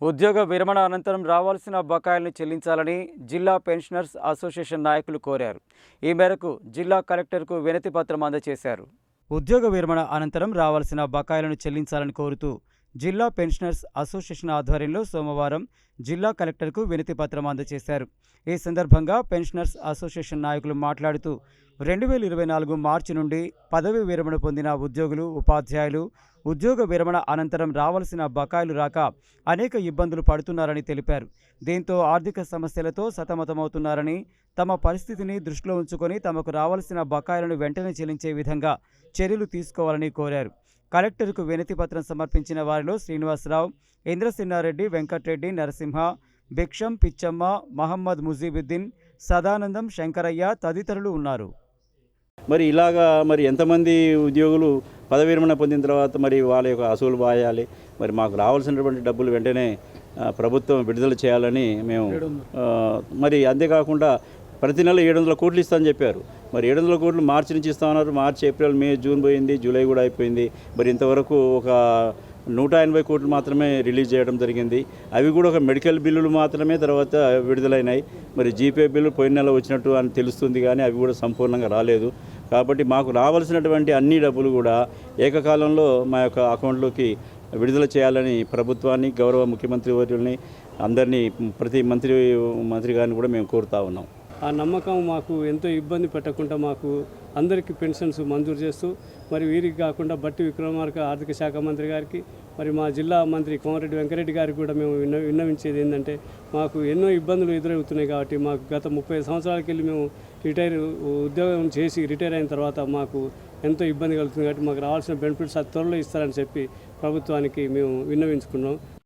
ఉద్యోగ విరమణ అనంతరం రావాల్సిన బకాయిలను చెల్లించాలని జిల్లా పెన్షనర్స్ అసోసియేషన్ నాయకులు కోరారు. ఈ మేరకు జిల్లా కలెక్టర్కు వినతి పత్రం అందజేశారు. ఉద్యోగ విరమణ అనంతరం రావాల్సిన బకాయిలను చెల్లించాలని కోరుతూ జిల్లా పెన్షనర్స్ అసోసియేషన్ ఆధ్వర్యంలో సోమవారం జిల్లా కలెక్టర్కు వినతి పత్రం అందజేశారు. ఈ సందర్భంగా పెన్షనర్స్ అసోసియేషన్ నాయకులు మాట్లాడుతూ రెండు వేల ఇరవై నాలుగు మార్చి నుండి పదవి విరమణ పొందిన ఉద్యోగులు ఉపాధ్యాయులు ఉద్యోగ విరమణ అనంతరం రావాల్సిన బకాయిలు రాక అనేక ఇబ్బందులు పడుతున్నారని తెలిపారు. దీంతో ఆర్థిక సమస్యలతో సతమతమవుతున్నారని తమ పరిస్థితిని దృష్టిలో ఉంచుకొని తమకు రావాల్సిన బకాయిలను వెంటనే చెల్లించే విధంగా చర్యలు తీసుకోవాలని కోరారు. కలెక్టర్కు వినతిపత్రం సమర్పించిన వారిలో శ్రీనివాసరావు ఇంద్రసిన్నారెడ్డి వెంకట్రెడ్డి నరసింహ భిక్షం పిచ్చమ్మ మహమ్మద్ ముజీబుద్దీన్ సదానందం శంకరయ్య తదితరులు ఉన్నారు. మరి ఇలాగా మరి ఎంతమంది ఉద్యోగులు పదవి విరమణ పొందిన తర్వాత మరి వాళ్ళ యొక్క అసూలు బాయాలి మరి మాకు రావాల్సినటువంటి డబ్బులు వెంటనే ప్రభుత్వం విడుదల చేయాలని మేము మరి అంతేకాకుండా ప్రతి నెల ఏడు వందల కోట్లు ఇస్తామని చెప్పారు. మరి ఏడు వందల కోట్లు మార్చి నుంచి ఇస్తామన్నారు మార్చి ఏప్రిల్ మే జూన్ పోయింది జూలై కూడా అయిపోయింది. మరి ఇంతవరకు ఒక నూట ఎనభై కోట్లు మాత్రమే రిలీజ్ చేయడం జరిగింది. అవి కూడా ఒక మెడికల్ బిల్లులు మాత్రమే తర్వాత విడుదలైనాయి. మరి జీపే బిల్లు పోయిన నెల వచ్చినట్టు అని తెలుస్తుంది కానీ అవి కూడా సంపూర్ణంగా రాలేదు. కాబట్టి మాకు రావాల్సినటువంటి అన్ని డబ్బులు కూడా ఏకకాలంలో మా యొక్క అకౌంట్లోకి విడుదల చేయాలని ప్రభుత్వాన్ని గౌరవ ముఖ్యమంత్రి వర్యుల్ని అందరినీ ప్రతి మంత్రి మంత్రి గారిని కూడా మేము కోరుతా ఉన్నాం. ఆ నమ్మకం మాకు ఎంతో ఇబ్బంది పెట్టకుండా మాకు అందరికీ పెన్షన్స్ మంజూరు చేస్తూ మరి వీరికి కాకుండా బట్టి విక్రమార్క ఆర్థిక శాఖ మంత్రి గారికి మరి మా జిల్లా మంత్రి కోమరెడ్డి వెంకరెడ్డి గారికి కూడా మేము విన్న విన్నవించేది ఏంటంటే మాకు ఎన్నో ఇబ్బందులు ఎదురవుతున్నాయి కాబట్టి మాకు గత ముప్పై సంవత్సరాలకి వెళ్ళి మేము రిటైర్ ఉద్యోగం చేసి రిటైర్ అయిన తర్వాత మాకు ఎంతో ఇబ్బంది కలుగుతుంది కాబట్టి మాకు రావాల్సిన బెనిఫిట్స్ ఆ త్వరలో ఇస్తారని చెప్పి ప్రభుత్వానికి మేము విన్నవించుకున్నాం.